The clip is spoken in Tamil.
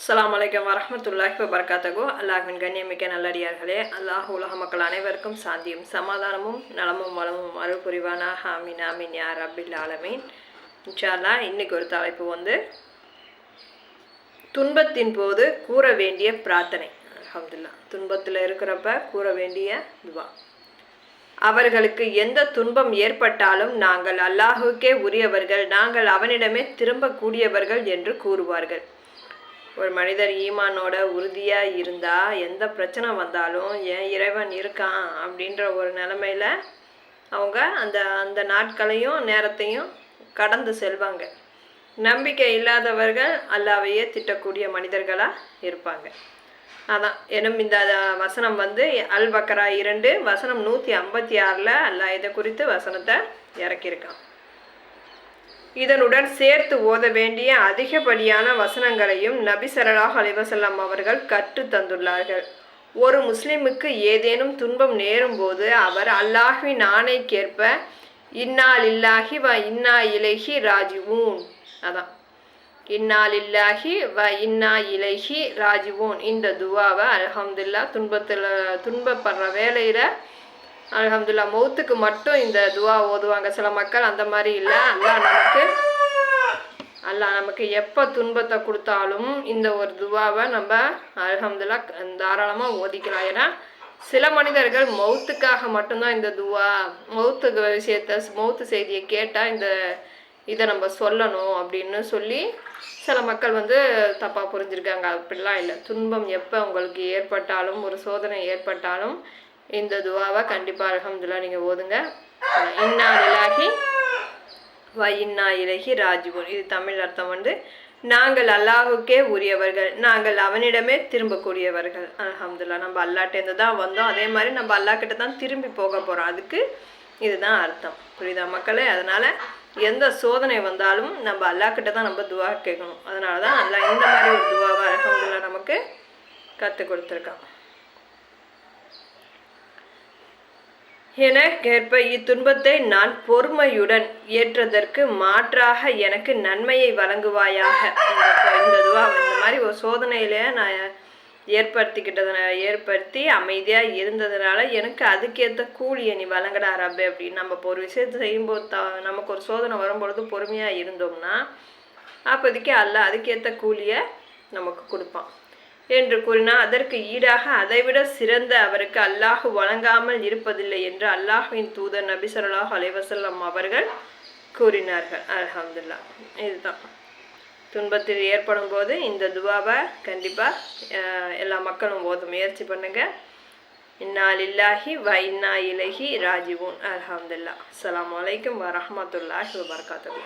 அஸ்லாம் வலைக்கம் வரஹ்மத்துல்லாஹி வபரகாத்தகோ அல்லாஹ்வின் கண்ணியமிக்க நல்லடியார்களே அல்லாஹ் உலக மக்கள் அனைவருக்கும் சாந்தியும் சமாதானமும் நலமும் வளமும் அருள் புரிவானாக ஆமீன் ஆமீன் யார் அபில் ஆலமீன். இன்ஷால்லா இன்னைக்கு ஒரு தலைப்பு வந்து துன்பத்தின் போது கூற வேண்டிய பிரார்த்தனை. அஹமதுல்லா துன்பத்தில் இருக்கிறப்ப கூற வேண்டிய துவா. அவர்களுக்கு எந்த துன்பம் ஏற்பட்டாலும் நாங்கள் அல்லாஹுக்கே உரியவர்கள் நாங்கள் அவனிடமே திரும்பக்கூடியவர்கள் என்று கூறுவார்கள். ஒரு மனிதர் ஈமானோட உறுதியாக இருந்தால் எந்த பிரச்சனை வந்தாலும் என் இறைவன் இருக்கான் அப்படின்ற ஒரு நிலமையில அவங்க அந்த அந்த நாட்களையும் நேரத்தையும் கடந்து செல்வாங்க. நம்பிக்கை இல்லாதவர்கள் அல்லாவையே திட்டக்கூடிய மனிதர்களாக இருப்பாங்க. அதான் எனும் இந்த வசனம் வந்து அல் பக்கரா இரண்டு வசனம் நூற்றி ஐம்பத்தி ஆறில் அல்லா இதை குறித்து வசனத்தை இறக்கியிருக்கான். இதனுடன் சேர்த்து ஓத வேண்டிய அதிகப்படியான வசனங்களையும் நபி சரலாஹ் அலிவசல்லாம் அவர்கள் கற்று தந்துள்ளார்கள். ஒரு முஸ்லிமுக்கு ஏதேனும் துன்பம் நேரும்போது அவர் அல்லாஹ்வின் ஆணைக்கேற்ப இன்னால் இல்லாஹி வ இன்னா இலைஹி ராஜிவூன். அதான். இன்னால் இல்லாஹி வ இன்னா இலைஹி ராஜிவூன். இந்த துவாவை அல்ஹம்துல்லா துன்பத்தில் துன்பப்படுற வேலையில் அல்ஹம்துல்லா மௌத்துக்கு மட்டும் இந்த துவா ஓதுவாங்க. சில மக்கள் அந்த மாதிரி இல்லை. அல்லாஹ் நமக்கு அல்லாஹ் நமக்கு எப்போ துன்பத்தை கொடுத்தாலும் இந்த ஒரு துவாவை நம்ம அல்ஹம்துல்லா தாராளமாக ஓதிக்கலாம். ஏன்னா சில மனிதர்கள் மௌத்துக்காக மட்டும்தான் இந்த துவா மௌத்துக்கு விஷயத்த மௌத்து செய்தியை கேட்டால் இந்த இதை நம்ம சொல்லணும் அப்படின்னு சொல்லி சில மக்கள் வந்து தப்பாக புரிஞ்சிருக்காங்க. அப்படிலாம் இல்லை. துன்பம் எப்போ உங்களுக்கு ஏற்பட்டாலும் ஒரு சோதனை ஏற்பட்டாலும் இந்த துவாவை கண்டிப்பாக அலகம்துல்லா நீங்கள் ஓதுங்க. இன்னா இலாகி வ இன்னா இலகி ராஜிபுன் இது தமிழ் அர்த்தம் வந்து நாங்கள் அல்லாஹுக்கே உரியவர்கள் நாங்கள் அவனிடமே திரும்பக்கூடியவர்கள். அல்ஹம்துல்லா நம்ம அல்லாட்டேருந்து தான் வந்தோம். அதே மாதிரி நம்ம அல்லாக்கிட்ட தான் திரும்பி போக போகிறோம் அதுக்கு இதுதான் அர்த்தம். புரியுதா மக்களே? அதனால் எந்த சோதனை வந்தாலும் நம்ம அல்லாக்கிட்ட தான் நம்ம துவா கேட்கணும். அதனால தான் அல்லாஹ் இந்த மாதிரி ஒரு துவாவை அல்ஹம்துல்லா நமக்கு கற்றுக் கொடுத்துருக்கான். என கேட்ப இத்துன்பத்தை நான் பொறுமையுடன் ஏற்றதற்கு மாற்றாக எனக்கு நன்மையை வழங்குவாயாக இந்த இந்த துவா. இந்த மாதிரி ஒரு சோதனையில நான் ஏற்படுத்திக்கிட்டதை ஏற்படுத்தி அமைதியாக இருந்ததுனால எனக்கு அதுக்கேற்ற கூலியை நீ வழங்கடா ரப்பே அப்படின்னு நம்ம இப்போ ஒரு விஷயத்தை செய்யும்போது த நமக்கு ஒரு சோதனை வரும்பொழுது பொறுமையாக இருந்தோம்னா அப்போதைக்கு அல்ல அதுக்கேற்ற கூலியை நமக்கு கொடுப்பான். என்று கூறினார் அதற்கு ஈடாக அதைவிட சிறந்த அவருக்கு அல்லாஹ் வழங்காமல் இருப்பதில்லை என்று அல்லாஹுவின் தூதர் நபி ஸல்லல்லாஹு அலைஹி அவர்கள் கூறினார்கள். அலமதுல்லா இதுதான். துன்பத்தில் ஏற்படும் போது இந்த துவாவை கண்டிப்பாக எல்லா மக்களும் ஓத முயற்சி பண்ணுங்க. இந்நாள் இல்லாஹி வ இன்னா இலஹி ராஜிவூன். அலமதுல்லா அலாம் வலைக்கம் வரமத்துல்லாஹி வபரகாத்துஹு.